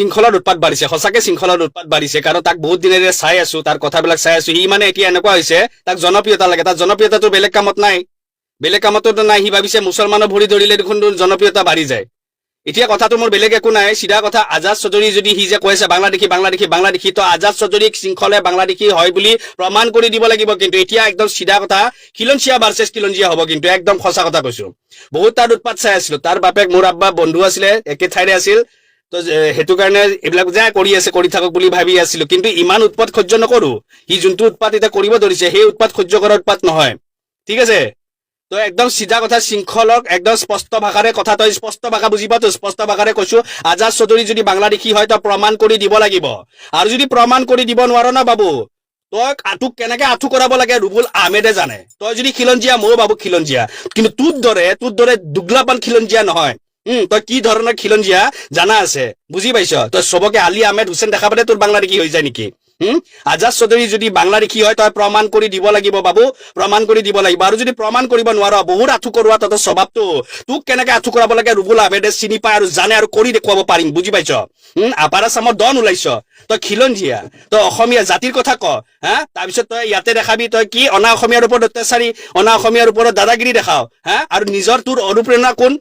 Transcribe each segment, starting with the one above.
শৃংখলাৰ উৎপাত বাঢ়িছে। সঁচাকে শৃংখলাৰ উৎপাত বাঢ়িছে, কাৰণ তাক বহুত দিনেৰে চাই আছো, তাৰ কথাবিলাক চাই আছো। সি মানে এতিয়া এনেকুৱা হৈছে, তাক জনপ্ৰিয়তা লাগে। তাৰ জনপ্ৰিয়তাটো বেলেগ কামত নাই। বেলেগ কামতো নাই। সি ভাবিছে, মুছলমানৰ ভৰি ধৰিলে দেখোন জনপ্ৰিয়তা বাঢ়ি যায়। এতিয়া কথাটো মোৰ বেলেগ একো নাই। চিধা কথা, আজাদ চৌধুৰী যদি সি যে কৈ আছে বাংলাদেশী বাংলাদেশী বাংলাদেশী তো আজাদ চৌধুৰীক শৃংখলে বাংলাদেশী হয় বুলি প্ৰমাণ কৰি দিব লাগিব কিন্তু এতিয়া একদম চিধা কথা খিলঞ্চিয়া ভাৰ্চেছ খিলঞ্চিয়া হ'ব কিন্তু একদম সঁচা কথা কৈছো। বহুত তাৰ উৎপাত চাই আছিলো। তাৰ বাপেক, মোৰ আব্বা, বন্ধু আছিলে, একে ঠাইৰে আছিল। তো সেইটো কাৰণে এইবিলাক যে কৰি আছে, কৰি থাকক বুলি ভাবি আছিলো। কিন্তু ইমান উৎপাত সহ্য নকৰো। সি যোনটো উৎপাত এতিয়া কৰিব ধৰিছে, সেই উৎপাত সহ্য কৰা উৎপাত নহয়। ঠিক আছে? তো, একদম চিধা কথা, শৃংখলক একদম স্পষ্ট ভাষাৰে কথা, তই স্পষ্ট ভাষা বুজি পাতো স্পষ্ট ভাষাৰে কৈছো, আজাদ চৌধুৰী যদি বাংলাদেশী হয়, তই প্ৰমাণ কৰি দিব লাগিব। আৰু যদি প্ৰমাণ কৰি দিব নোৱাৰ ন, বাবু তই তোক কেনেকে আঁঠু কৰাব লাগে, ৰুবুল আহমেদে জানে। তই যদি খিলঞ্জীয়া, ময়ো বাবু খিলঞ্জীয়া। কিন্তু তোৰ দৰে তোৰ দৰে দুগলাপান খিলঞ্জীয়া নহয়। উম, তই কি ধৰণৰ খিলঞ্জীয়া? জানা আছে। বুজি পাইছ? তই চবকে আলি আহমেদ হুছেইন দেখা পালে তোৰ বাংলাদেশী হৈ যায় নেকি? হুম আজাদ চৌধুৰী যদি বাংলাদেশী হয়, তই প্ৰমাণ কৰি দিব লাগিব বাবু, প্ৰমাণ কৰি দিব লাগিব। আৰু যদি প্ৰমাণ কৰিব নোৱাৰ, বহুত আঁঠু কৰোৱা তহঁতৰ স্বভাৱটো। তোক কেনেকে আঁঠু কৰাব লাগে, ৰুবুল আহমেদে চিনি পায় আৰু জানে আৰু কৰি দেখুৱাব পাৰিম, বুজি পাইছ? উম, আপাৰ আছামত ডন ওলাইছ। তই খিলঞ্জীয়া, তই অসমীয়া জাতিৰ কথা ক, হা? তাৰপিছত তই ইয়াতে দেখাবি, তই কি অনা অসমীয়াৰ ওপৰত অত্যাচাৰী, অনা অসমীয়াৰ ওপৰত দাদাগিৰি দেখাও, হা? আৰু নিজৰ তোৰ অনুপ্ৰেৰণা কোন?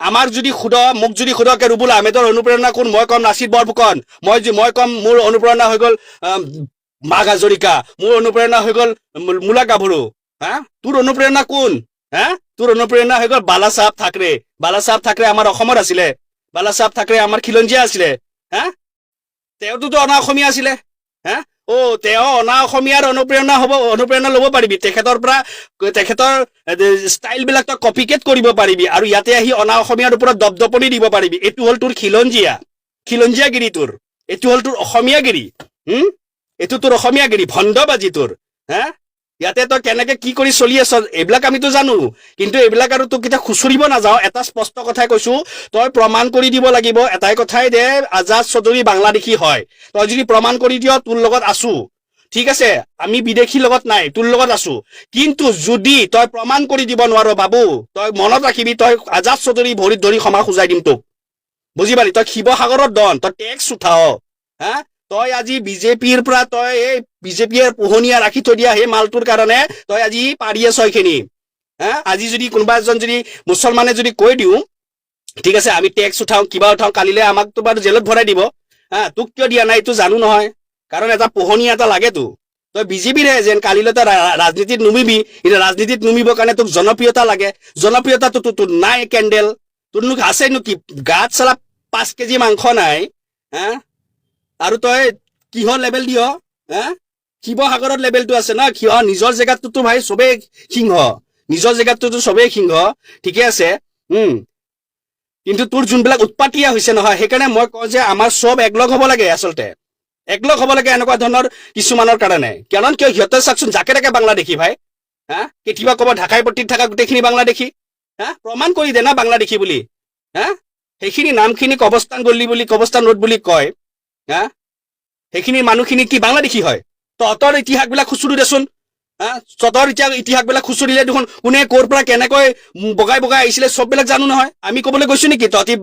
আমাৰ যদি সোধ মোক যদি সোধকে ৰুবুল আহমেদৰ অনুপ্ৰেৰণা কোন? মই কম নাচিৰ বৰফুকন। মই মই কম মোৰ অনুপ্ৰেৰণা হৈ গ'ল মাঘ হাজৰিকা মোৰ অনুপ্ৰেৰণা হৈ গ'ল মূলা গাভৰু। হা? তোৰ অনুপ্ৰেৰণা কোন? হা? তোৰ অনুপ্ৰেৰণা হৈ গ'ল বালা চাহাব থাকৰে। বালা চাহাব থাকৰে আমাৰ অসমৰ আছিলে। বালা চাহাব থাকৰে আমাৰ খিলঞ্জীয়া আছিলে। হা? তেওঁতোতো অনা অসমীয়া আছিলে। হা? অ তেওঁ অনা অসমীয়াৰ অনুপ্ৰেৰণা হ'ব, অনুপ্ৰেৰণা ল'ব পাৰিবি। তেখেতৰ পৰা, তেখেতৰ ষ্টাইলবিলাক তই কপিকেট কৰিব পাৰিবি আৰু ইয়াতে আহি অনা অসমীয়াৰ ওপৰত দপদপনি দিব পাৰিবি। এইটো হ'ল তোৰ খিলঞ্জীয়া। খিলঞ্জীয়াগিৰি তোৰ। এইটো হ'ল তোৰ অসমীয়াগিৰি। হুম? এইটো তোৰ অসমীয়াগিৰি। ভণ্ডবাজি তোৰ। হা? ইয়াতে তই কেনেকে কি কৰি চলি আছ? এইবিলাক আমিতো জানো। কিন্তু এইবিলাক আৰু তোক কেতিয়া খুচৰিব নাযাওঁ। এটা স্পষ্ট কথাই কৈছো, তই প্ৰমাণ কৰি দিব লাগিব। এটাই কথাই দে, আজাদ চৌধুৰী বাংলাদেশী হয়। তই যদি প্ৰমাণ কৰি দিয়, তোৰ লগত আছো। ঠিক আছে? আমি বিদেশীৰ লগত নাই, তোৰ লগত আছো। কিন্তু যদি তই প্ৰমাণ কৰি দিব নোৱাৰ বাবু, তই মনত ৰাখিবি, তই আজাদ চৌধুৰী ভৰিত ধৰি ক্ষমা খুজাই দিম তোক। বুজি পালি? তই শিৱসাগৰত দন তই টেক্স উঠাও হা? তই আজি বিজেপিৰ পৰা তই এই বিজেপিয়ে পোহনীয়া ৰাখি থৈ দিয়া সেই মালটোৰ কাৰণে তই আজি পাৰি আছ এইখিনি হা? আজি যদি কোনোবা এজন যদি মুছলমানে যদি কৈ দিওঁ, ঠিক আছে, আমি টেক্স উঠাওঁ, কিবা উঠাওঁ, কালিলে আমাকতো বাৰু জেলত ভৰাই দিব। হা? তোক কিয় দিয়া নাই এইটো জানো নহয়। কাৰণ এটা পোহনীয়া এটা লাগেতো। তই বিজেপিৰ যেন কালিলৈ তই ৰাজনীতিত নুমিবি এতিয়া ৰাজনীতিত নুমিবৰ কাৰণে তোক জনপ্ৰিয়তা লাগে। জনপ্ৰিয়তাটো তোৰ নাই কেণ্ডেল। তোৰনো আছেনো কি? গাত চালা পাঁচ কেজি মাংস নাই। হা? আৰু তই কিহৰ লেভেল দিয়? হা? শিৱসাগৰত লেভেলটো আছে ন? কিয় নিজৰ জেগাতটোতো ভাই চবেই সিংহ। নিজৰ জেগাতটোতো চবেই সিংহ। ঠিকে আছে। উম। কিন্তু তোৰ যোনবিলাক উৎপাতীয়া হৈছে নহয়, সেইকাৰণে মই কওঁ যে আমাৰ চব একলগ হ'ব লাগে আচলতে। একলগ হ'ব লাগে এনেকুৱা ধৰণৰ কিছুমানৰ কাৰণে। কাৰণ কিয় সিহঁতে চাওকচোন, যাকে তাকে বাংলাদেশী ভাই। হা? কেতিয়াবা ক'ব ঢাকাই পট্টিত থকা গোটেইখিনি বাংলাদেশী হা? প্ৰমাণ কৰি দে না বাংলাদেশী বুলি। হা? সেইখিনি নামখিনি কবস্তান গল্লী বুলি কবস্তান ৰোড বুলি কয়। হা সেইখিনি মানুহখিনি কি বাংলাদেশী হয়? তহঁতৰ ইতিহাসবিলাক খুচুৰি দেচোন। হা? তহঁতৰ এতিয়া ইতিহাসবিলাক খুচুৰিলে দেখোন কোনে ক'ৰ পৰা কেনেকৈ বগাই বগাই আহিছিলে চববিলাক জানো নহয়। আমি ক'বলৈ গৈছো নেকি? তহঁতি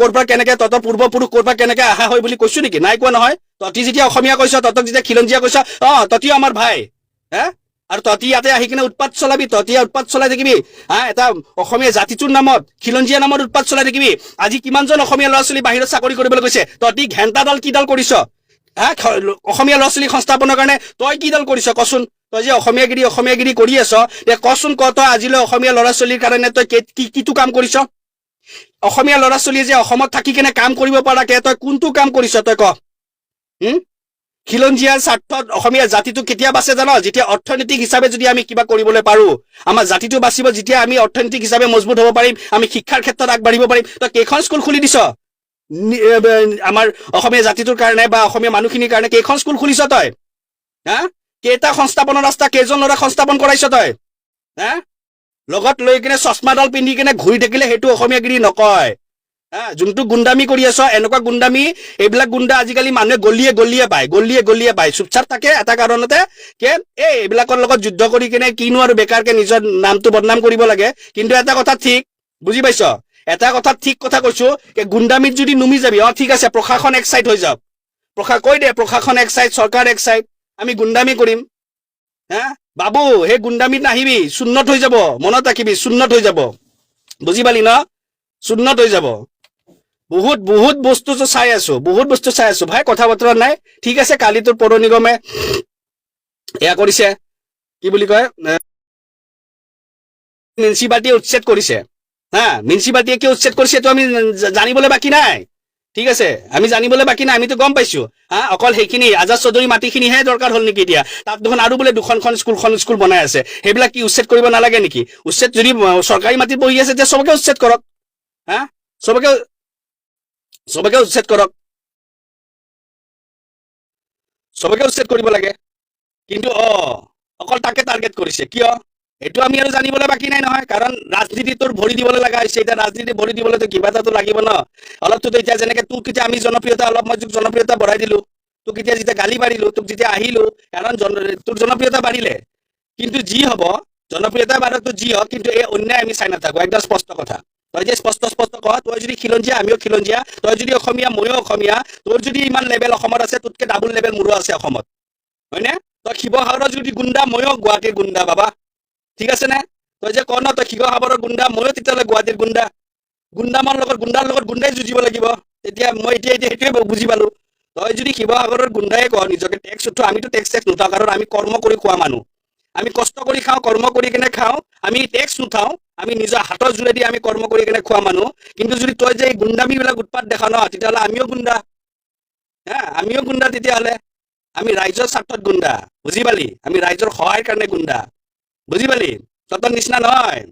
ক'ৰ পৰা কেনেকৈ, তহঁতৰ পূৰ্বপুৰুষ ক'ৰ পৰা কেনেকৈ অহা হয় বুলি কৈছো নেকি? নাই কোৱা নহয়। তহঁতি যেতিয়া অসমীয়া কৈছ, তহঁতক যেতিয়া খিলঞ্জীয়া কৈছ, অঁ, তহঁতিও আমাৰ ভাই। হা? আৰু তহঁতি ইয়াতে আহি কিনে উৎপাত চলাবি, তহঁতি উৎপাত চলাই থাকিবি। হা, এটা অসমীয়া জাতিটোৰ নামত, খিলঞ্জীয়া নামত উৎপাত চলাই থাকিবি। আজি কিমানজন অসমীয়া ল'ৰা ছোৱালী বাহিৰত চাকৰি কৰিবলৈ গৈছে? তহঁতি ঘেণ্টাডাল কিডাল কৰিছ? হা অসমীয়া ল'ৰা ছোৱালী সংস্থাপনৰ কাৰণে তই কিডাল কৰিছ? কচোন, তই যে অসমীয়াগিৰি অসমীয়াগিৰি কৰি আছ তে কচোন ক, তই আজিলৈ অসমীয়া ল'ৰা ছোৱালীৰ কাৰণে তই কি কিটো কাম কৰিছ? অসমীয়া ল'ৰা ছোৱালীয়ে যে অসমত থাকি কেনে কাম কৰিব পৰাকে, তই কোনটো কাম কৰিছ, তই ক? হুম খিলঞ্জীয়াৰ স্বাৰ্থত অসমীয়া জাতিটো কেতিয়া বাচে জান? যেতিয়া অৰ্থনৈতিক হিচাপে যদি আমি কিবা কৰিবলৈ পাৰো, আমাৰ জাতিটো বাচিব যেতিয়া আমি অৰ্থনৈতিক হিচাপে মজবুত হ'ব পাৰিম, আমি শিক্ষাৰ ক্ষেত্ৰত আগবাঢ়িব পাৰিম। তই কেইখন স্কুল খুলি দিছ? আমাৰ অসমীয়া জাতিটোৰ কাৰণে বা অসমীয়া মানুহখিনিৰ কাৰণে কেইখন স্কুল খুলিছ তই? হা? কেইটা সংস্থাপনৰ ৰাস্তা, কেইজন ল'ৰা সংস্থাপন কৰাইছ তই? হা? লগত লৈ কিনে চশমাডাল পিন্ধি কিনে ঘূৰি থাকিলে সেইটো অসমীয়াগিৰি নকয়। যোনটো গুণ্ডামি কৰি আছ, এনেকুৱা গুণ্ডামি, এইবিলাক গুণ্ডা আজিকালি মানুহে গলিয়ে গলিয়ে পায়, গলিয়ে গলিয়ে পায়। চুপচাপ থাকে, এটা কাৰণতে কে, এই এইবিলাকৰ লগত যুদ্ধ কৰি কিনে কিনো আৰু বেকাৰকে নিজৰ নামটো বদনাম কৰিব লাগে। কিন্তু এটা কথা ঠিক, বুজি পাইছ? এটা কথা ঠিক কথা কৈছো গুণ্ডামিত যদি নুমি যাবি, অ, ঠিক আছে, প্ৰশাসন এক চাইড হৈ যাওক। প্ৰশা, কৈ দে, প্ৰশাসন এক চাইড, চৰকাৰ এক চাইড, আমি গুণ্ডামি কৰিম। হা? বাবু, সেই গুণ্ডামিত নাহিবি চূন্নত হৈ যাব, মনত ৰাখিবি চূন্নত হৈ যাব। বুজি পালি ন? চূন্নত হৈ যাব। বহুত বহুত বস্তুটো চাই আছো, বহুত বস্তু চাই আছো। ভাই কথা বতৰা নাই। ঠিক আছে, কালি তোৰ পৌৰ নিগমে এয়া কৰিছে। কি বুলি কয়? মিউনিচিপালিটিয়ে উচ্ছেদ কৰিছে। হা মিউনিচিপালিটিয়ে কিয় উচ্ছেদ কৰিছে এইটো আমি জানিবলৈ বাকী নাই। ঠিক আছে, আমি জানিবলৈ বাকী নাই, আমিতো গম পাইছো। হা, অকল সেইখিনি, আজাদ চৌধুৰী মাটিখিনিহে দৰকাৰ হ'ল নেকি এতিয়া। তাত দেখোন আৰু বোলে দুখনখন স্কুলখন স্কুল বনাই আছে। সেইবিলাক কি উচ্ছেদ কৰিব নালাগে নেকি? উচ্ছেদ যদি চৰকাৰী মাটিত বহি আছে, তেতিয়া চবকে উচ্ছেদ কৰক। হা, চবকে চবকে উচ্ছেদ কৰক। চবকে উচ্ছেদ কৰিব লাগে। কিন্তু, অ, অকল তাকে টাৰ্গেট কৰিছে। কিয়? এইটো আমি আৰু জানিবলৈ বাকী নাই নহয়। কাৰণ ৰাজনীতিটোৰ ভৰি দিবলৈ লগা হৈছে। এতিয়া ৰাজনীতি ভৰি দিবলৈতো কিবা এটাতো লাগিব ন? অলপতো এতিয়া যেনেকে তোক এতিয়া আমি জনপ্ৰিয়তা, অলপ মই তোক জনপ্ৰিয়তা বঢ়াই দিলো। তোক এতিয়া যেতিয়া গালি পাৰিলো, তোক যেতিয়া আহিলো, কাৰণ তোৰ জনপ্ৰিয়তা বাঢ়িলে। কিন্তু যি হব, জনপ্ৰিয়তা বাঢ়াটো যি হওক, কিন্তু এই অন্যায় আমি চাই নাথাকো। একদম স্পষ্ট কথা। তই যে স্পষ্ট স্পষ্ট কহ তই যদি খিলঞ্জীয়া আমিও খিলঞ্জীয়া তই যদি অসমীয়া ময়ো অসমীয়া তোৰ যদি ইমান লেভেল অসমত আছে তোতকে ডাবুল লেভেল মোৰো আছে অসমত। হয়নে? তই শিৱসাগৰৰ যদি গুণ্ডা ময়ো গুৱাহাটীৰ গুণ্ডা বাবা। ঠিক আছে নে? তই যে ক ন তই শিৱসাগৰৰ গুণ্ডা ময়ো তেতিয়াহ'লে গুৱাহাটীৰ গুণ্ডা। গুণ্ডামৰ লগত গুণ্ডাৰ লগত গুণ্ডাই যুঁজিব লাগিব। তেতিয়া মই এতিয়া এতিয়া সেইটোৱে বুজি পালো। তই যদি শিৱসাগৰৰ গুণ্ডাই কওঁ নিজকে টেক্স উঠোৱা আমিতো টেক্স টেক্স নুঠাওঁ কাৰণ আমি কৰ্ম কৰি খোৱা মানুহ। আমি কষ্ট কৰি খাওঁ, কৰ্ম কৰি কেনে খাওঁ, আমি টেক্স নুঠাওঁ আমি নিজৰ হাতৰ জোৰেদি আমি কৰ্ম কৰি কেনে খোৱা মানুহ। কিন্তু যদি তই যে এই গুণ্ডামিবিলাক উৎপাত দেখা ন, তেতিয়াহ'লে আমিও গুণ্ডা। হা, আমিও গুণ্ডা তেতিয়াহ'লে। আমি ৰাইজৰ স্বাৰ্থত গুণ্ডা, বুজি পালি? আমি ৰাইজৰ সহায়ৰ কাৰণে গুণ্ডা। বুজি পালি? তহঁতৰ নিচিনা নহয়।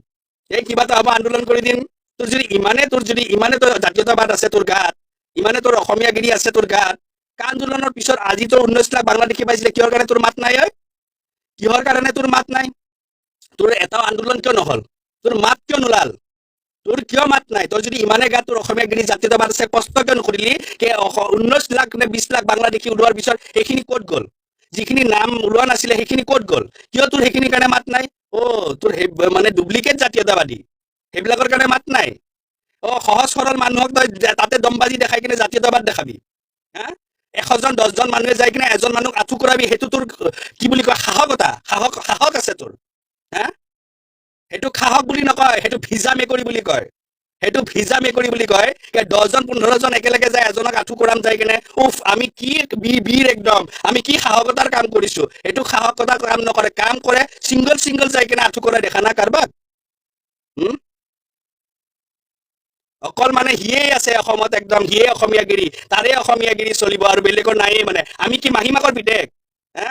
এই কিবা এটা হ'ব, আন্দোলন কৰি দিম। তোৰ যদি ইমানে, তোৰ যদি ইমানে তোৰ জাতীয়তাবাদ আছে তোৰ গাত, ইমানে তোৰ অসমীয়াগিৰি আছে তোৰ গাত কা আন্দোলনৰ পিছত আজি তোৰ ঊনৈছ লাখ বাংলাদেশী পাইছিলে, কিহৰ কাৰণে তোৰ মাত নাই ঐ কিহৰ কাৰণে তোৰ মাত নাই? তোৰ এটাও আন্দোলন কিয় নহ'ল? তোৰ মাত কিয় নোলাল? তোৰ কিয় মাত নাই? তই যদি ইমানে গাত তোৰ অসমীয়াগিৰি জাতীয়তাবাদ আছে কষ্ট কিয় নকৰিলি ঊনৈছ লাখ নে বিছ লাখ বাংলাদেশী ওলোৱাৰ পিছত সেইখিনি ক'ত গ'ল? যিখিনি নাম ওলোৱা নাছিলে সেইখিনি ক'ত গ'ল? কিয় তোৰ সেইখিনিৰ কাৰণে মাত নাই? অ, তোৰ সেই মানে ডুপ্লিকেট জাতীয়তাবাদী। সেইবিলাকৰ কাৰণে মাত নাই। অ, সহজ সৰল মানুহক তই তাতে দমবাজি দেখাই কিনে জাতীয়তাবাদ দেখাবি। হা? এশজন দহজন মানুহে যাই কিনে এজন মানুহক আঁঠু কৰাবি সেইটো তোৰ কি বুলি কয় সাহসতা। সাহস সাহস আছে তোৰ। হা? সেইটো সাহস বুলি নকয় সেইটো ভিজা মেকুৰী বুলি কয়। সেইটো ভিজা মেকুৰী বুলি কয় দহজন পোন্ধৰজন একেলগে যায় এজনক আঁঠু কৰাম যাই কিনে উফ আমি কি বীৰ বীৰ একদম আমি কি সাহসতাৰ কাম কৰিছো। এইটো সাহসতাৰ কাম নকৰে কাম কৰে ছিংগল ছিংগল যাই কিনে আঁঠু কৰাই দেখা না কাৰোবাক? অকল মানে সিয়ে আছে অসমত একদম, সিয়ে অসমীয়াগিৰি, তাৰে অসমীয়াগিৰি চলিব আৰু বেলেগৰ নায়েই মানে। আমি কি মাহীমাকৰ পিতেক হা?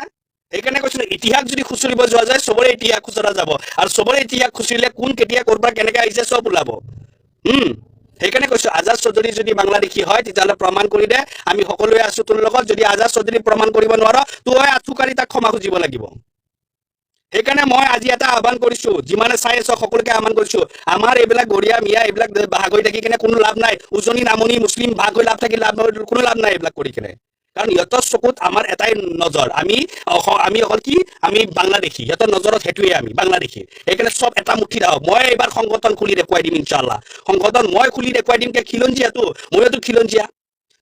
সেইকাৰণে কৈছো, ইতিহাস যদি খুচৰিব যোৱা যায়, চবৰে ইতিহাস খুচৰা যাব। আৰু চবৰে ইতিহাস খুচৰিলে কোন কেতিয়া, ক'ৰ পৰা, কেনেকে আহিছে, চব ওলাব। উম সেইকাৰণে কৈছো, আজাদ চৌধুৰী যদি বাংলাদেশী হয়, তেতিয়াহ'লে প্ৰমাণ কৰি দে। আমি সকলোৱে আছো তোৰ লগত, যদি আজাদ চৌধুৰী প্ৰমাণ কৰিব নোৱাৰ, তই আঁঠুকাৰি তাক ক্ষমা খুজিব লাগিব। সেইকাৰণে মই আজি এটা আহ্বান কৰিছো, যিমানে চাই আছো সকলোকে আহ্বান কৰিছো। আমাৰ এইবিলাক গৰীয়া মিয়া, এইবিলাক ভাগ হৈ থাকি কিনে কোনো লাভ নাই। উজনি, নামনি, মুছলিম ভাগ হৈ লাভ থাকি লাভ কোনো লাভ নাই এইবিলাক কৰি কিনে। কাৰণ সিহঁতৰ চকুত আমাৰ এটাই নজৰ। আমি আমি অকল কি? আমি বাংলাদেশী। সিহঁতৰ নজৰত সেইটোৱে আমি, বাংলাদেশী। সেইকাৰণে চব এটা মুঠিত আহক মই এইবাৰ সংগঠন খুলি দেখুৱাই দিম ইনশাল্লাহ সংগঠন মই খুলি দেখুৱাই দিম কে খিলঞ্জীয়াটো। ময়োতো খিলঞ্জীয়া।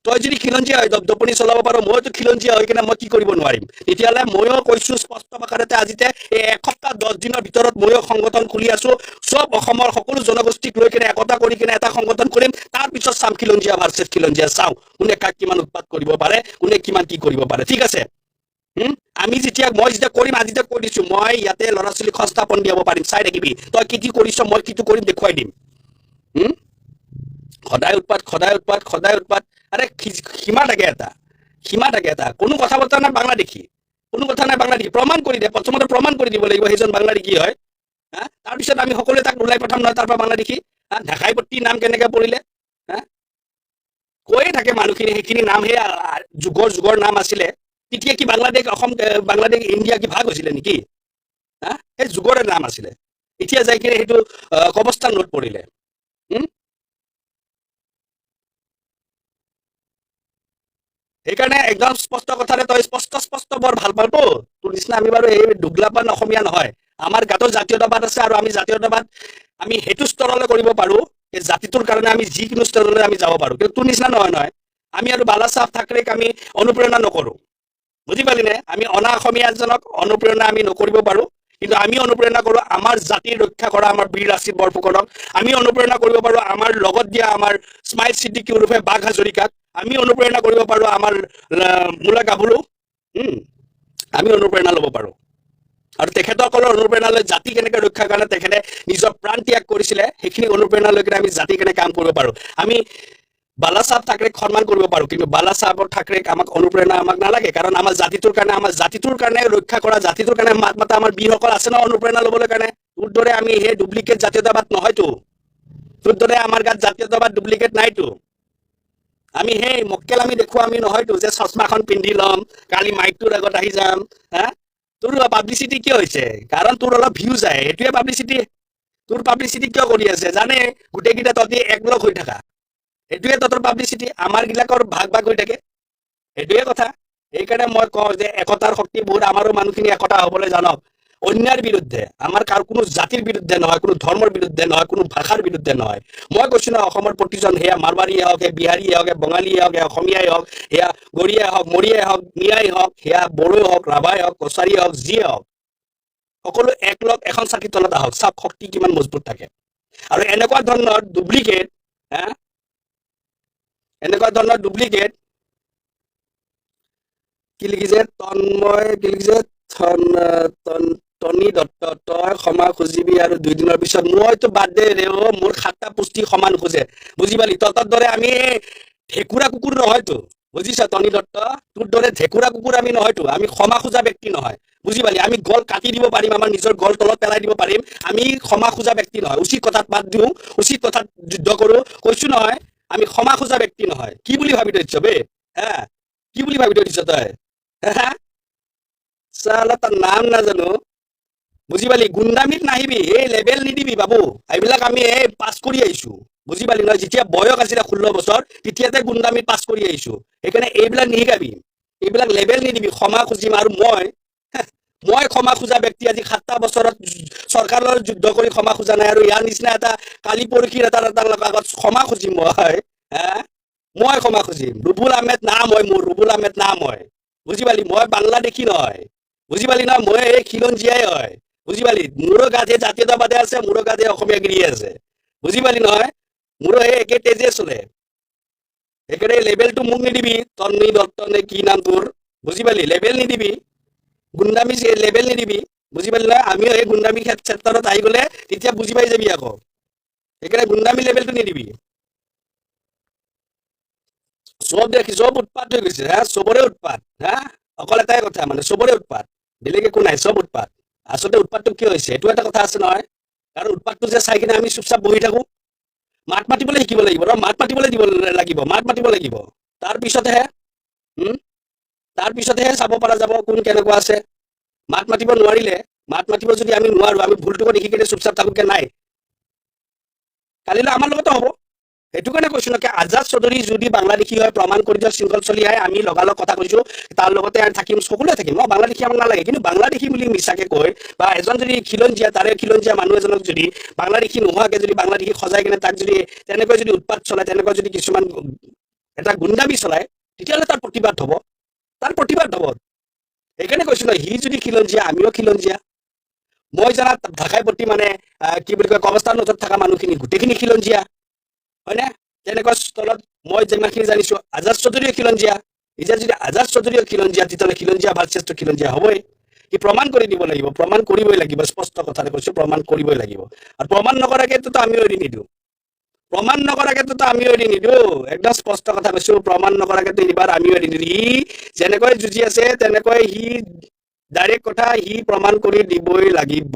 তই যদি খিলঞ্জীয়া হয় দপদপনি চলাব পাৰ মইতো খিলঞ্জীয়া হৈ কিনে মই কি কৰিব নোৱাৰিম? তেতিয়াহ'লে ময়ো কৈছো স্পষ্ট ভাষাতে আজিতে এই এসপ্তাহ, দহ দিনৰ ভিতৰত ময়ো সংগঠন খুলি আছো। চব অসমৰ সকলো জনগোষ্ঠীক লৈ কিনে একতা কৰি কিনে এটা সংগঠন কৰিম তাৰ পিছত চাম খিলঞ্জীয়া ভাৰ্চেছ খিলঞ্জীয়া, চাওঁ কোনে কাক কিমান উৎপাত কৰিব পাৰে, কোনে কিমান কি কৰিব পাৰে। ঠিক আছে? আমি যেতিয়া, মই যেতিয়া কৰিম আজি যেতিয়া কৈ দিছো, মই ইয়াতে ল'ৰা ছোৱালীক সংস্থাপন দিয়াব পাৰিম। চাই থাকিবি তই কি কি কৰিছ, মই কিটো কৰিম, দেখুৱাই দিম? সদায় উৎপাত সদায় উৎপাত সদায় উৎপাত। আৰে সী- সীমা থাকে এটা। কোনো কথা বতৰা নাই বাংলাদেশী কোনো কথা নাই বাংলাদেশী প্ৰমাণ কৰি দে। প্ৰথমতে প্ৰমাণ কৰি দিব লাগিব সেইজন বাংলাদেশী হয়। হা? তাৰপিছত আমি সকলোৱে তাক ওলাই পঠাম, নহয় তাৰ পৰা বাংলাদেশী হা? ঢাকাই নাম কেনেকে পৰিলে? হা? কৈয়ে থাকে মানুহখিনি। সেইখিনি নাম সেই যুগৰ যুগৰ নাম আছিলে। তেতিয়া কি বাংলাদেশ অসম বাংলাদেশ, ইণ্ডিয়া কি ভাগ হৈছিলে নেকি? হা? সেই যুগৰে নাম আছিলে। এতিয়া যাই কিনে সেইটো কবস্থান নোট পৰিলে। সেইকাৰণে একদম স্পষ্ট কথাৰে তই স্পষ্ট স্পষ্ট বৰ ভালো পাওঁতো তোৰ নিচিনা আমি বাৰু এই দুগলাপান অসমীয়া নহয়। আমাৰ গাঁতৰ জাতীয়তাবাদ আছে আৰু আমি জাতীয়তাবাদ, আমি সেইটো স্তৰলৈ কৰিব পাৰো। এই জাতিটোৰ কাৰণে আমি যিকোনো স্তৰলৈ আমি যাব পাৰো। কিন্তু তোৰ নিচিনা নহয় নহয়। আমি আৰু বালা চাহ থাকৰেক আমি অনুপ্ৰেৰণা নকৰো। বুজি পালি নে? আমি অনা অসমীয়াজনক অনুপ্ৰেৰণা আমি নকৰিব পাৰো। কিন্তু আমি অনুপ্ৰেৰণা কৰো আমাৰ জাতি ৰক্ষা কৰা, আমাৰ বীৰ লাচিত বৰফুকনক। আমি অনুপ্ৰেৰণা কৰিব পাৰো আমাৰ লগত দিয়া, আমাৰ স্মাইল চিদ্দিকী ওৰফে বাঘ হাজৰিকাক। আমি অনুপ্ৰেৰণা কৰিব পাৰো আমাৰ মূলা গাভৰু। আমি অনুপ্ৰেৰণা ল'ব পাৰো। আৰু তেখেতসকলৰ অনুপ্ৰেৰণা লৈ জাতি কেনেকে ৰক্ষাৰ কাৰণে তেখেতে নিজৰ প্ৰাণ ত্যাগ কৰিছিলে, সেইখিনি অনুপ্ৰেৰণা লৈ কিনে আমি জাতি কেনে কাম কৰিব পাৰো। আমি বালা চাহাব থাকৰেক সন্মান কৰিব পাৰো, কিন্তু বালা চাহাবৰ থাকৰেক আমাক অনুপ্ৰেৰণা আমাক নালাগে। কাৰণ আমাৰ জাতিটোৰ কাৰণে, আমাৰ জাতিটোৰ কাৰণে ৰক্ষা কৰা, জাতিটোৰ কাৰণে মাত মাতা আমাৰ বীৰসকল আছে ন অনুপ্ৰেৰণা ল'বলৈ কাৰণে। তোৰ দৰে আমি সেই ডুপ্লিকেট জাতীয়তাবাদ নহয়তো। তোৰ দৰে আমাৰ গাত জাতীয়তাবাদ ডুপ্লিকেট নাইতো। আমি সেই মক্কেল আমি দেখুৱা আমি নহয়তো যে চশমাখন পিন্ধি ল'ম, কালি মাইকটোৰ আগত আহি যাম, হা? তোৰ পাব্লিচিটি কিয় হৈছে? কাৰণ তোৰ অলপ ভিউজ আহে সেইটোৱে পাব্লিচিটি তোৰ পাব্লিচিটি কিয় কৰি আছে? জানে? গোটেইকেইটা তহঁতি একলগ হৈ থাকা। সেইটোৱে তহঁতৰ পাব্লিচিটি আমাৰ গিলাকৰ ভাগ ভাগ হৈ থাকে। সেইটোৱে কথা। সেইকাৰণে মই কওঁ যে একতাৰ শক্তি বহুত, আমাৰো মানুহখিনি একতা হ'বলৈ জানক অন্যাৰ বিৰুদ্ধে আমাৰ কাৰ কোনো জাতিৰ বিৰুদ্ধে নহয়, কোনো ধৰ্মৰ বিৰুদ্ধে নহয়, কোনো ভাষাৰ বিৰুদ্ধে নহয়। মই কৈছো ন অসমৰ প্ৰতিজন, সেয়া মাৰৱাৰীয়ে হওক, সেয়া বিহাৰীয়ে হওক, সেয়া বঙালীয়ে হওক, সেয়া অসমীয়াই হওক, সেয়া গৰীয়াই হওক, মৰিয়াই হওক মিয়াই হওক, সেয়া বড়োই হওক, ৰাভাই হওক, কছাৰীয়ে হওক, যিয়ে হওক, সকলো একলগ এখন চাকিৰ তলত আহক, চাওক শক্তি কিমান মজবুত থাকে। আৰু এনেকুৱা ধৰণৰ ডুপ্লিকেট এনেকুৱা ধৰণৰ ডুপ্লিকেট কি লিখিছে? তন্ময়, কি লিখিছে? টনি দত্ত তই ক্ষমা খুজিবি আৰু দুইদিনৰ পিছত মইতো বাদ দে ৰে অ, মোৰ সাতটা পুষ্টি সমান খোজে। বুজি পালি? তহঁতৰ দৰে আমি ঢেকুৰা কুকুৰ নহয়তো। বুজিছা? টনি দত্ত তোৰ দৰে ঢেকুৰা কুকুৰ আমি নহয়তো। আমি ক্ষমা খোজা ব্যক্তি নহয়। বুজি পালি? আমি গল কাটি দিব পাৰিম, আমাৰ নিজৰ গল তলত পেলাই দিব পাৰিম। আমি ক্ষমা খোজা ব্যক্তি নহয়। উচিত কথাত মাত দিওঁ। উচিত কথাত যুদ্ধ কৰো। কৈছো নহয়, আমি ক্ষমা খোজা ব্যক্তি নহয়। কি বুলি ভাবি থৈছ বে? হা? কি বুলি ভাবি থৈ দিছ তই? হা তাৰ নাম নাজানো। বুজি পালি গুণ্ডামিত নাহিবি, এই লেবেল নিদিবি বাবু। এইবিলাক আমি এই পাছ কৰি আহিছো। বুজি পালি নহয়, যেতিয়া বয়স আছিলে ষোল্ল বছৰ, তেতিয়াতে গুণ্ডামিত পাছ কৰি আহিছো। সেইকাৰণে এইবিলাক নিশিকাবি। এইবিলাক লেবেল নিদিবি, ক্ষমা খুজিম। আৰু মই মই ক্ষমা খোজা ব্যক্তি আজি সাতটা বছৰত চৰকাৰৰ যুদ্ধ কৰি ক্ষমা খোজা নাই। আৰু ইয়াৰ নিচিনা এটা কালি পৰহিৰ এটা এটা আগত ক্ষমা খুজিম মই মই ক্ষমা খুজিম। ৰুবুল আহমেদ না মই মোৰ, ৰুবুল আহমেদ না মই। বুজি পালি মই বাংলাদেশী নহয়। বুজি পালি না মই এই খিলঞ্জীয়াই হয়। বুজি পালি মোৰো সেই জাতীয়তাবাদে আছে মোৰো গাত এই অসমীয়াগিৰি আছে। বুজি পালি নহয়? মোৰো সেই একে তেজে চলে। সেইকাৰণে লেবেলটো মোক নিদিবি তন্মী দত্ত নে কি নাম তোৰ বুজি পালি লেবেল নিদিবি। গুণ্ডামী লেবেল নিদিবি। বুজি পালি না আমিও সেই গুণ্ডামী ক্ষেত- ক্ষেত্ৰত আহি গ'লে তেতিয়া বুজি পাই যাবি আকৌ। সেইকাৰণে গুণ্ডামী লেবেলটো নিদিবি। চব দেখি, চব উৎপাত হৈ গৈছে, হা? চবৰে উৎপাত, হা? অকল এটাই কথা মানে চবৰে উৎপাত। বেলেগ একো নাই, চব উৎপাত। আচলতে উৎপাতটো কিয় হৈছে? এইটো এটা কথা আছে নহয়। কাৰণ উৎপাতটো যে চাই কিনে আমি চুপচাপ বহি থাকো, মাত মাতিবলৈ শিকিব লাগিব। ৰ মাত মাতিবলৈ দিব লাগিব, মাত মাতিব লাগিব। তাৰ পিছতহে, হম? তাৰ পিছতহে চাব পৰা যাব কোন কেনেকুৱা আছে। মাত মাতিব নোৱাৰিলে, মাত মাতিব যদি আমি নোৱাৰো, আমি ভুলটোকে দেখি কিনে চুপচাপ থাকোকে নাই। কালিলৈ আমাৰ লগতো হ'ব। সেইটো কাৰণে কৈছো ন কি আজাদ চৌধুৰী যদি বাংলাদেশী হয়, প্ৰমাণ কৰি দিয়ক শৃংখল চলি আহে, আমি লগালগ কথা কৈছো, তাৰ লগতে থাকিম, সকলোৱে থাকিম। মই বাংলাদেশী আমাক নালাগে, কিন্তু বাংলাদেশী বুলি মিছাকে কৈ বা এজন যদি খিলঞ্জীয়া, তাৰে খিলঞ্জীয়া মানুহ এজনক যদি বাংলাদেশী নোহোৱাকে যদি বাংলাদেশী সজাই কিনে তাক যদি তেনেকৈ যদি উৎপাত চলায়, তেনেকৈ যদি কিছুমান এটা গুণ্ডামী চলায়, তেতিয়াহ'লে তাৰ প্ৰতিবাদ হ'ব। তাৰ প্ৰতিবাদ হ'ব। সেইকাৰণে কৈছো ন, সি যদি খিলঞ্জীয়া, আমিও খিলঞ্জীয়া। মই জনাত ঢাকাই প্ৰতি মানে কি বুলি কয়, কবস্থান নজত থকা মানুহখিনি গোটেইখিনি খিলঞ্জীয়া। হয়নে? তেনেকুৱা স্থলত মই যিমানখিনি জানিছো, আজাদ চৌধুৰীয়ে খিলঞ্জীয়া। এতিয়া যদি আজাদ চৌধুৰীয়ে খিলঞ্জীয়া, তেতিয়াহ'লে খিলঞ্জীয়া শ্ৰেষ্ঠ খিলঞ্জীয়া হ'বই। সি প্ৰমাণ কৰি দিব লাগিব, প্ৰমাণ কৰিবই লাগিব, স্পষ্ট কথাতে কৈছো, প্ৰমাণ কৰিবই লাগিব। আৰু প্ৰমাণ নকৰাকেতো আমিও এৰি নিদিওঁ। প্ৰমাণ নকৰাকেতো আমিও এৰি নিদিওঁ। একদম স্পষ্ট কথা কৈছো, প্ৰমাণ নকৰাকেতো এইবাৰ আমিও এৰি নিদিওঁ। সি যেনেকৈ যুঁজি আছে, তেনেকৈ সি ডাইৰেক্ট কথা সি প্ৰমাণ কৰি দিবই লাগিব।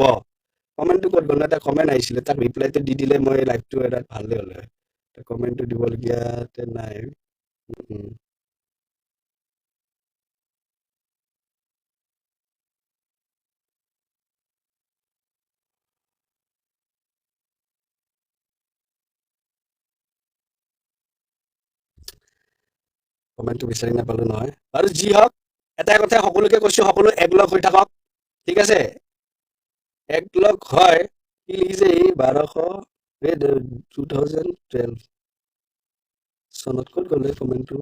কমেণ্টটো ক'ত গ'ল? এটা কমেণ্ট আহিছিলে, তাক ৰিপ্লাইটো দি দিলে মই লাইভটো এটা ভালেই হ'লে হয় কমেণ্টটো দিবলগীয়াতে নাই। কমেণ্টটো বিচাৰি নাপালো নহয় বাৰু যি হওক এটাই কথা সকলোকে কৈছো, সকলো একলগ হৈ থাকক, ঠিক আছে? একলগ হয় কি লিখিছে এই বাৰশ টু থাউজেণ্ড টুৱেল্ভ চনত ক'ত গ'লে কমেণ্টটো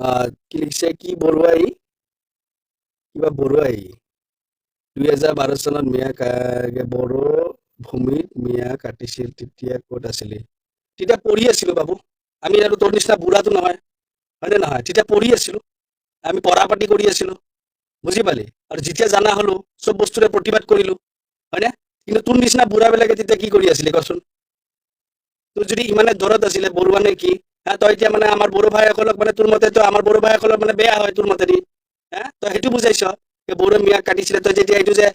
আহ, কি লিখিছে কি বৰুৱাই কিবা বৰুৱাই দুহেজাৰ বাৰ চনত মিয়া বড়ো ভূমিত মিয়া কাটিছিল তেতিয়া ক'ত আছিলি তেতিয়া পঢ়ি আছিলো বাবু আমি আৰু তোৰ নিচিনা বুঢ়াটো নহয় হয়নে নহয় তেতিয়া পঢ়ি আছিলো আমি পঢ়া পাতি কৰি আছিলো বুজি পালি? আৰু যেতিয়া জানা হলো চব বস্তুৰে প্ৰতিবাদ কৰিলো হয়নে কিন্তু তোৰ নিচিনা বুঢ়াবিলাকে তেতিয়া কি কৰি আছিলি কচোন তোৰ যদি ইমানে দৰত আছিলে বৰুৱা নে কি? হা তই এতিয়া মানে আমাৰ বড়ো ভাইসকলক মানে তোৰ মতে তো আমাৰ বড়ো ভাইসকলক মানে বেয়া হয় তোৰ মতেদি। হা তই সেইটো বুজাইছ? বড়ো মিয়াক কাটিছিলে, তই যেতিয়া এইটো যে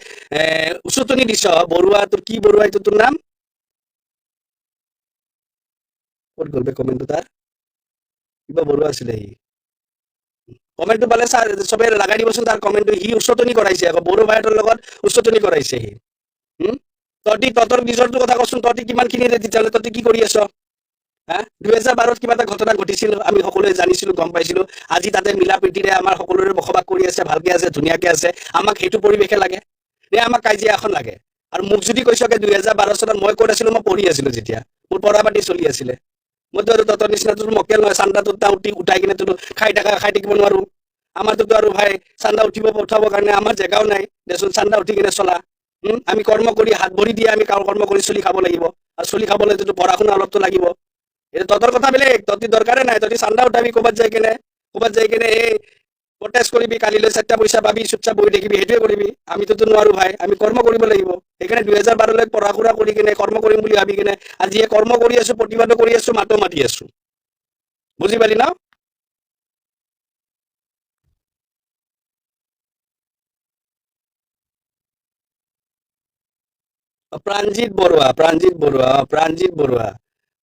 উচতনি দিছ, বৰুৱা, তোৰ কি বৰুৱা এইটো তোৰ নাম? ক'ত গ'ল বে কমেণ্টটো তাৰ? কিবা বৰুৱা আছিলে সি। কমেণ্টটো পালে চা চবে লগাই দিবচোন তাৰ কমেণ্টটো সি উচতনি কৰাইছে, আকৌ বড়ো ভাইহঁতৰ লগত উচতনি কৰাইছে সি। তহঁতি, তহঁতৰ নিজৰটো কথা কচোন, তহঁতি কিমানখিনি তেতিয়াহ'লে তহঁতি কি কৰি আছ? হা? দুহেজাৰ বাৰত কিবা এটা ঘটনা ঘটিছিল, আমি সকলোৱে জানিছিলো, গম পাইছিলো। আজি তাতে মিলা প্ৰীতিৰে আমাৰ সকলোৰে বসবাস কৰি আছে, ভালকে আছে, ধুনীয়াকে আছে। আমাক সেইটো পৰিৱেশে লাগে। নে আমাক কাজিয়া এখন লাগে? আৰু মোক যদি কৈছ যে দুহেজাৰ বাৰ চনত মই ক'ত আছিলো? মই পঢ়ি আছিলো যেতিয়া। মোৰ পঢ়া পাতি চলি আছিলে। আৰু তহঁতৰ নিচিনা তোৰ মকেল নহয় চান্দাটো উঠি উঠাই কিনে তোৰ খাই থাকা খাই থাকিব নোৱাৰো। আমাৰটোতো আৰু ভাই, চান্দা উঠিব উঠাবৰ কাৰণে আমাৰ জেগাও নাই। দেচোন চান্দা উঠি কিনে চলা। আমি কৰ্ম কৰি হাত ভৰি দিয়ে আমি কৰ্ম কৰি চলি খাব লাগিব। আৰু চলি খাবলৈ পঢ়া শুনা অলপতো লাগিব। এতিয়া তহঁতৰ কথা বেলেগ, তহঁতি দৰকাৰে নাই, তহঁতি চান্দা উঠাবি ক'ৰবাত যাই কিনে। ক'ৰবাত যাই কিনে এই প্ৰটেষ্ট কৰিবি কালিলৈ চাৰিটা পইচা পাবি চুপচাপ বহি থাকিবি সেইটোৱে কৰিবি। আমিতোতো নোৱাৰো ভাই আমি কৰ্ম কৰিব লাগিব। সেইকাৰণে দুহেজাৰ বাৰলৈ পঢ়া শুনা কৰি কিনে কৰ্ম কৰিম বুলি ভাবি কিনে আজিয়ে কৰ্ম কৰি আছো প্ৰতিবাদো কৰি আছো মাতো মাতি আছো। বুজি পালি ন? প্ৰাণজিৎ বৰুৱা প্ৰাণজিৎ বৰুৱা অ, প্ৰাণজিৎ বৰুৱা।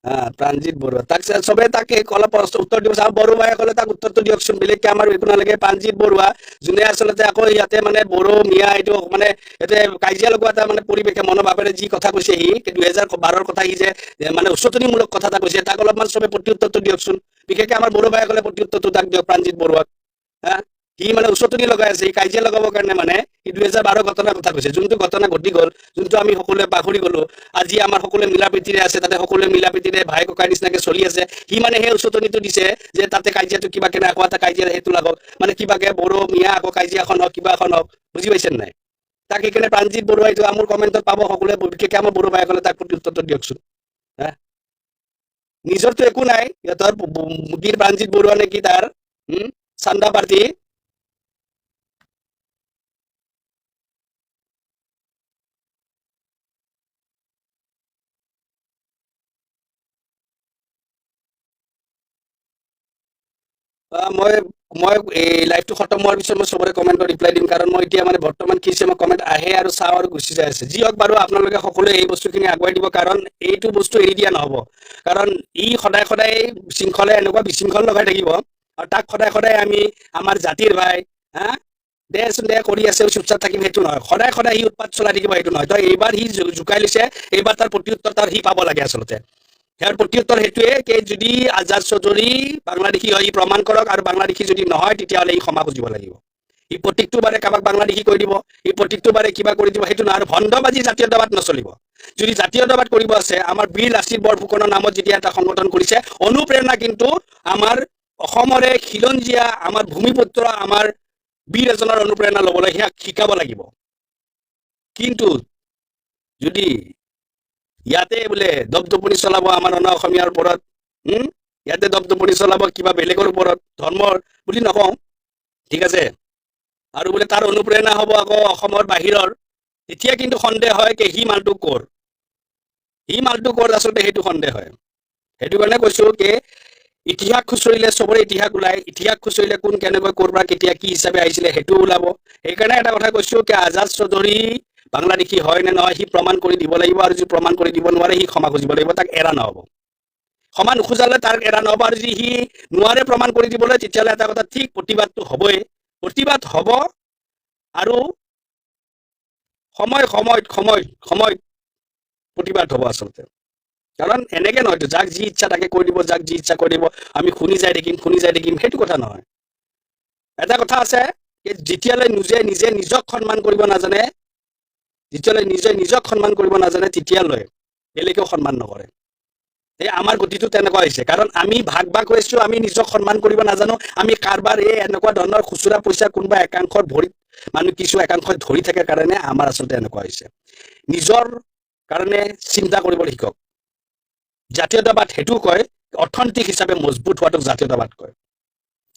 হা প্ৰাণজিৎ বৰুৱা তাক চবে তাকে অলপ উত্তৰ দিব। বড়ো ভাইসকলে তাক উত্তৰটো দিয়কচোন বেলেগকে আমাৰ একো নালাগে। প্ৰাণজিৎ বৰুৱা যোনে আচলতে আকৌ ইয়াতে মানে বড়ো, মিয়া, এইটো মানে ইয়াতে কাজিয়া লগোৱা এটা মানে পৰিৱেশে মনোভাৱেৰে যি কথা কৈছে সি দুহেজাৰ বাৰৰ কথা সি যে মানে উচতনিমূলক কথা এটা কৈছে, তাক অলপমান চবে প্ৰত্যুত্তৰটো দিয়কচোন বিশেষকে আমাৰ বড়ো ভাইসকলে প্ৰত্যুত্তৰটো তাক দিয়ক প্ৰাণজিৎ বৰুৱাক হা? সি মানে উচতনি লগাই আছে, সি কাজিয়া লগাবৰ কাৰণে মানে সি দুহেজাৰ বাৰ ঘটনাৰ কথা কৈছে। যোনটো ঘটনা ঘটি গ'ল, যোনটো আমি সকলোৱে পাহৰি গলো, আজি আমাৰ সকলোৱে মিলা প্ৰীতিৰে আছে, তাতে সকলোৱে মিলা প্ৰীতিৰে ভাই ককাই নিচিনাকে চলি আছে, সি মানে সেই উচতনিটো দিছে যে তাতে কাজিয়াটো কিবাকে নাই আকৌ এটা কাজিয়া সেইটো লাগক মানে কিবাকে বড়ো, মিয়া, আকৌ কাজিয়া এখন হওক, কিবা এখন হওক, বুজি পাইছে নাই? তাক সেইকাৰণে প্ৰাণজিৎ বৰুৱা এইটো মোৰ কমেণ্টত পাব, সকলোৱে বিশেষকে আমাৰ বড়ো ভাইসকলে তাক প্ৰতি উত্তৰটো দিয়কচোন। হা? নিজৰতো একো নাই, সিহঁতৰ মুগীৰ প্ৰাণজিৎ বৰুৱা নে কি তাৰ চান্দা পাৰ্টি মই মই এই লাইভটো খতম হোৱাৰ পিছত মই চবৰে কমেণ্টত ৰিপ্লাই দিম, কাৰণ মই এতিয়া মানে বৰ্তমান কি হৈছে, মই কমেণ্ট আহে আৰু চাওঁ আৰু গুচি যাই আছে। যি হওক বাৰু, আপোনালোকে সকলোৱে এই বস্তুখিনি আগুৱাই দিব, কাৰণ এইটো বস্তু এৰি দিয়া নহ'ব। কাৰণ ই সদায় সদায় শৃংখলে এনেকুৱা বিশৃংখল লগাই থাকিব, আৰু তাক সদায় সদায় আমি আমাৰ জাতিৰ ভাই, হা? দেচোন দে কৰি আছে চুপচাপ থাকিম, সেইটো নহয়। সদায় সদায় সি উৎপাত চলাই থাকিব, সেইটো নহয়। তো এইবাৰ সি জোকাই লৈছে, এইবাৰ তাৰ প্ৰত্যুত্তৰ তাৰ সি পাব লাগে আচলতে। ইয়াৰ প্ৰত্যুত্তৰ সেইটোৱে যে যদি আজাদ চৌধুৰী বাংলাদেশী হয়, ই প্ৰমাণ কৰক আৰু বাংলাদেশী যদি নহয়, তেতিয়াহ'লে ই ক্ষমা খুজিব লাগিব। ই প্ৰত্যেকটো বাৰে কাৰোবাক বাংলাদেশী কৈ দিব, ই প্ৰত্যেকটো বাৰে কিবা কৰি দিব, সেইটো নহয়, আৰু ভণ্ডবাজি জাতীয়তাবাদ নচলিব। যদি জাতীয়তাবাদ কৰিব আছে, আমাৰ বীৰ লাচিত বৰফুকনৰ নামত যেতিয়া এটা সংগঠন কৰিছে, অনুপ্ৰেৰণা কিন্তু আমাৰ অসমৰে খিলঞ্জীয়া, আমাৰ ভূমিপুত্ৰ, আমাৰ বীৰ এজনৰ অনুপ্ৰেৰণা ল'বলৈ সেয়া শিকাব লাগিব। কিন্তু যদি ইয়াতে বোলে দপদপনি চলাব আমাৰ অনা অসমীয়াৰ ওপৰত ইয়াতে দপদপনি চলাব কিবা বেলেগৰ ওপৰত, ধৰ্মৰ বুলি নকওঁ, ঠিক আছে? আৰু বোলে তাৰ অনুপ্ৰেৰণা হ'ব আকৌ অসমৰ বাহিৰৰ, তেতিয়া কিন্তু সন্দেহ হয় কি সি মালটো কৰ? সি মালটো কৰ? আচলতে সেইটো সন্দেহ হয়। সেইটো কাৰণে কৈছো কি, ইতিহাস খুচৰিলে চবৰে ইতিহাস ওলাই ইতিহাস খুচৰিলে কোন কেনেকৈ ক'ৰ পৰা কেতিয়া কি হিচাপে আহিছিলে সেইটো ওলাব। সেইকাৰণে এটা কথা কৈছো কি আজাদ চৌধুৰী বাংলাদেশী হয় নে নহয়, সি প্ৰমাণ কৰি দিব লাগিব আৰু যদি প্ৰমাণ কৰি দিব নোৱাৰে, সি ক্ষমা খুজিব লাগিব, তাক এৰা নহ'ব। ক্ষমা নোখোজালে তাক এৰা নহ'ব আৰু যদি সি নোৱাৰে প্ৰমাণ কৰি দিবলৈ, তেতিয়াহ'লে এটা কথা ঠিক প্ৰতিবাদটো হ'বই। প্ৰতিবাদ হ'ব আৰু সময় সময়ত সময় সময়ত প্ৰতিবাদ হ'ব আচলতে। কাৰণ এনেকে নহয়তো যাক যি ইচ্ছা তাকে কৈ দিব, যাক যি ইচ্ছা কৈ দিব, আমি শুনি যাই থাকিম শুনি যাই থাকিম সেইটো কথা নহয়। এটা কথা আছে যেতিয়ালৈ নিজে নিজে নিজক সন্মান কৰিব নাজানে যেতিয়ালৈ নিজে নিজক সন্মান কৰিব নাজানে তেতিয়ালৈ বেলেগেও সন্মান নকৰে। এই আমাৰ গতিটো তেনেকুৱা হৈছে। কাৰণ আমি ভাগ ভাগ হৈছো, আমি নিজক সন্মান কৰিব নাজানো, আমি কাৰোবাৰ এই এনেকুৱা ধৰণৰ খুচুৰা পইচা কোনোবা একাংশৰ ভৰিত, মানুহ কিছু একাংশই ধৰি থাকে কাৰণে আমাৰ আচলতে এনেকুৱা হৈছে। নিজৰ কাৰণে চিন্তা কৰিবলৈ শিকক। জাতীয়তাবাদ সেইটো কয়, অৰ্থনৈতিক হিচাপে মজবুত হোৱাটোক জাতীয়তাবাদ কয়।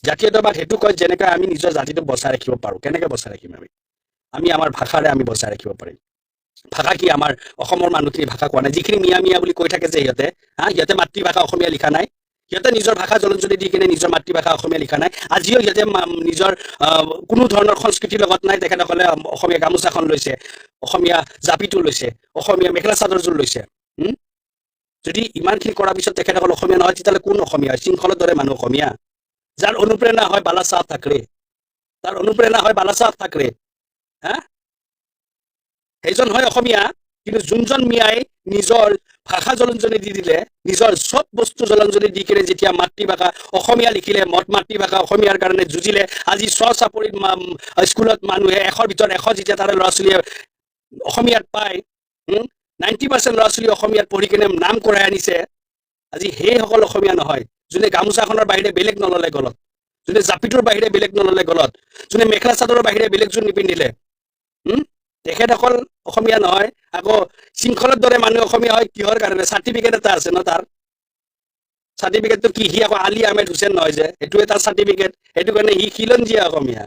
জাতীয়তাবাদ সেইটো কয়, যেনেকৈ আমি নিজৰ জাতিটোক বচাই ৰাখিব পাৰোঁ। কেনেকৈ বচাই ৰাখিম আমি? আমি আমাৰ ভাষাৰে আমি বচাই ৰাখিব পাৰিম। ভাষা কি আমাৰ অসমৰ মানুহখিনি ভাষা কোৱা নাই? যিখিনি মিয়া মিয়া বুলি কৈ থাকে যে সিহঁতে, হা, সিহঁতে মাতৃভাষা অসমীয়া লিখা নাই। সিহঁতে নিজৰ ভাষা জলঞ্জলি দি কিনে নিজৰ মাতৃভাষা অসমীয়া লিখা নাই। আজিও সিহঁতে নিজৰ কোনো ধৰণৰ সংস্কৃতিৰ লগত নাই। তেখেতসকলে অসমীয়া গামোচাখন লৈছে, অসমীয়া জাপিটো লৈছে, অসমীয়া মেখেলা চাদৰযোৰ লৈছে? যদি ইমানখিনি কৰাৰ পিছত তেখেতসকল অসমীয়া নহয়, তেতিয়াহ'লে কোন অসমীয়া? হয় শৃংখলৰ দৰে মানুহ অসমীয়া। যাৰ অনুপ্ৰেৰণা হয় বালাচাহ থাকৰে। তাৰ অনুপ্ৰেৰণা হয় বালাচাহ থাকৰে। হা? সেইজন হয় অসমীয়া কিন্তু যোনজন মিয়াই নিজৰ ভাষা জলঞ্জলি দি দিলে নিজৰ চব বস্তু জলঞ্জলি দি কিনে যেতিয়া মাতৃভাষা অসমীয়া লিখিলে মত মাতৃভাষা অসমীয়াৰ কাৰণে যুঁজিলে আজি স্ব চাপৰিত স্কুলত মানুহে এশৰ ভিতৰত এশ যেতিয়া তাৰে ল'ৰা ছোৱালীয়ে অসমীয়াত পায় নাইণ্টি পাৰ্চেণ্ট ল'ৰা ছোৱালী অসমীয়াত পঢ়ি কিনে নাম কৰাই আনিছে আজি সেইসকল অসমীয়া নহয়। যোনে গামোচাখনৰ বাহিৰে বেলেগ নললে গলত যোনে জাপিটোৰ বাহিৰে বেলেগ নললে গলত যোনে মেখেলা চাদৰৰ বাহিৰে বেলেগ যোন নিপিন্ধিলে হুম তেখেতসকল অসমীয়া নহয়। আকৌ শৃংখলৰ দৰে মানুহ অসমীয়া হয়, কিহৰ কাৰণে? চাৰ্টিফিকেট এটা আছে ন তাৰ? চাৰ্টিফিকেটটো কি? সি আকৌ আলি আহমেদ হুছেইন নহয় যে। এইটোৱে তাৰ চাৰ্টিফিকেট সেইটো কাৰণে সি খিলঞ্জীয়া অসমীয়া।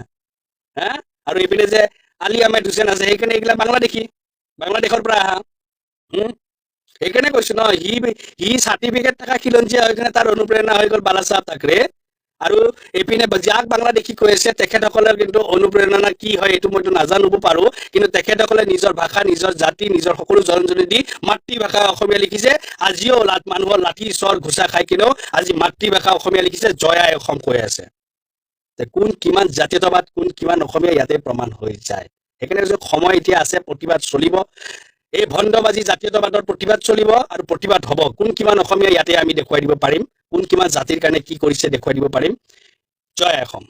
হা? আৰু এইপিনে যে আলি আহমেদ হুছেইন আছে, সেইকাৰণে এইবিলাক বাংলাদেশী। বাংলাদেশৰ পৰা আহা। সেইকাৰণে কৈছো ন, সি সি চাৰ্টিফিকেট থকা খিলঞ্জীয়া হৈ কিনে তাৰ অনুপ্ৰেৰণা হৈ গ'ল বালাচাহ থাকৰে। আৰু এইপিনে যাক বাংলাদেশী কৈ আছে, তেখেতসকলৰ কিন্তু অনুপ্ৰেৰণা কি হয় এইটো মইতো নাজানিব পাৰো। কিন্তু তেখেতসকলে নিজৰ ভাষা, নিজৰ জাতি, নিজৰ সকলো জনজনী দি মাতৃভাষা অসমীয়া লিখিছে। আজিও মানুহৰ লাঠি, চৰ, ঘোচা খাই কিনেও আজি মাতৃভাষা অসমীয়া লিখিছে, জয়াই অসম কৈ আছে। কোন কিমান জাতীয়তাবাদ, কোন কিমান অসমীয়া ইয়াতে প্ৰমাণ হৈ যায়। সেইকাৰণে সময় এতিয়া আছে, প্ৰতিবাদ চলিব। এই ভণ্ডবাজী জাতীয়তাবাদৰ প্ৰতিবাদ চলিব আৰু প্ৰতিবাদ হ'ব। কোন কিমান অসমীয়া ইয়াতে আমি দেখুৱাই দিব পাৰিম? কোন কিমান জাতিৰ কাৰণে কি কৰিছে দেখুৱাই দিব পাৰিম? জয় অসম।